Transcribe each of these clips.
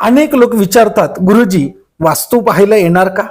अनेक लोक विचारतात गुरुजी वास्तू पाहायला येणार का?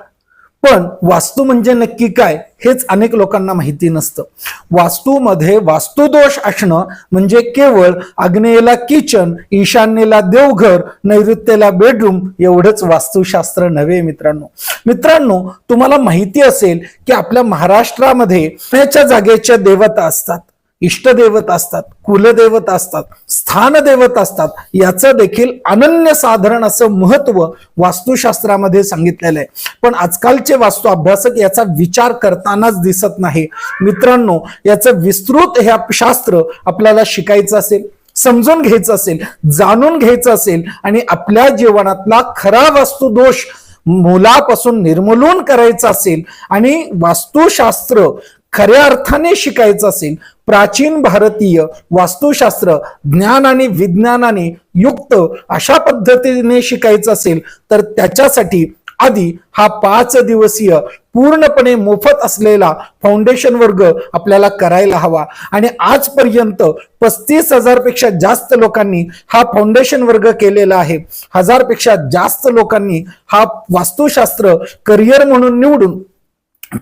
पण वास्तू म्हणजे नक्की काय हेच अनेक लोकांना माहिती नसतं. वास्तूमध्ये वास्तुदोष असणं म्हणजे केवळ आग्नेयेला किचन ईशान्येला देवघर नैऋत्येला बेडरूम एवढंच वास्तुशास्त्र नव्हे मित्रांनो. मित्रांनो तुम्हाला माहिती असेल की आपल्या महाराष्ट्रामध्ये ह्याच्या जागेच्या देवता असतात. इष्टदेवत असतात कुलदेवत असतात स्थानदेवत असतात याचं देखील अनन्य साधारण असं महत्त्व वास्तुशास्त्रामध्ये सांगितलेलं आहे. पण आजकालचे वास्तु अभ्यासक याचा विचार करतानाच दिसत नाही. मित्रांनो याचं विस्तृत हे आप- शास्त्र आपल्याला शिकायचं असेल समजून घ्यायचं असेल जाणून घ्यायचं असेल आणि आपल्या जीवनातला खरा वास्तुदोष मुलापासून निर्मूलन करायचं असेल आणि वास्तुशास्त्र खऱ्या अर्थाने शिकायचं असेल प्राचीन भारतीय वास्तुशास्त्र ज्ञान आणि विज्ञानाने युक्त अशा पद्धतीने शिकायचं असेल तर त्याच्यासाठी आधी हा पाच दिवसीय पूर्णपणे मोफत असलेला फाउंडेशन वर्ग आपल्याला करायला हवा. आणि आजपर्यंत पस्तीस हजारपेक्षा जास्त लोकांनी हा फाउंडेशन वर्ग केलेला आहे. हजारपेक्षा जास्त लोकांनी हा वास्तुशास्त्र करिअर म्हणून निवडून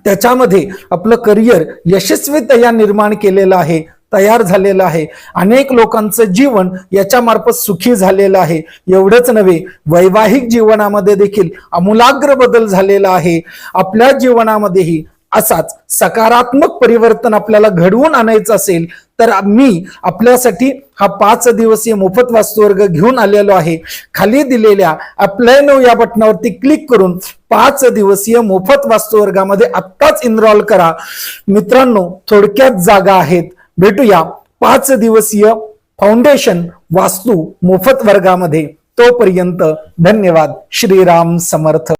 त्याच्यामध्ये आपलं करिअर यशस्वीतया निर्माण केलेलं आहे तयार झालेलं आहे. अनेक लोकांचं जीवन याच्या मार्फत सुखी झालेलं आहे. एवढंच नव्हे वैवाहिक जीवनामध्ये देखील आमूलाग्र बदल झालेला आहे. आपल्या जीवनामध्येही असाच सकारात्मक परिवर्तन आपल्याला घडवून आणायचं असेल तर मी आपल्यासाठी हा पाच दिवसीय मोफत वास्तुवर्ग घेऊन आलेलो आहे. खाली दिलेल्या अप्लाय नो या बटनावरती क्लिक करून पाच दिवसीय मोफत वास्तुवर्गामध्ये आत्ताच इनरॉल करा. मित्रांनो थोडक्यात जागा आहेत. भेटूया पाच दिवसीय फाउंडेशन वास्तू मोफत वर्गामध्ये. तोपर्यंत धन्यवाद. श्रीराम समर्थ.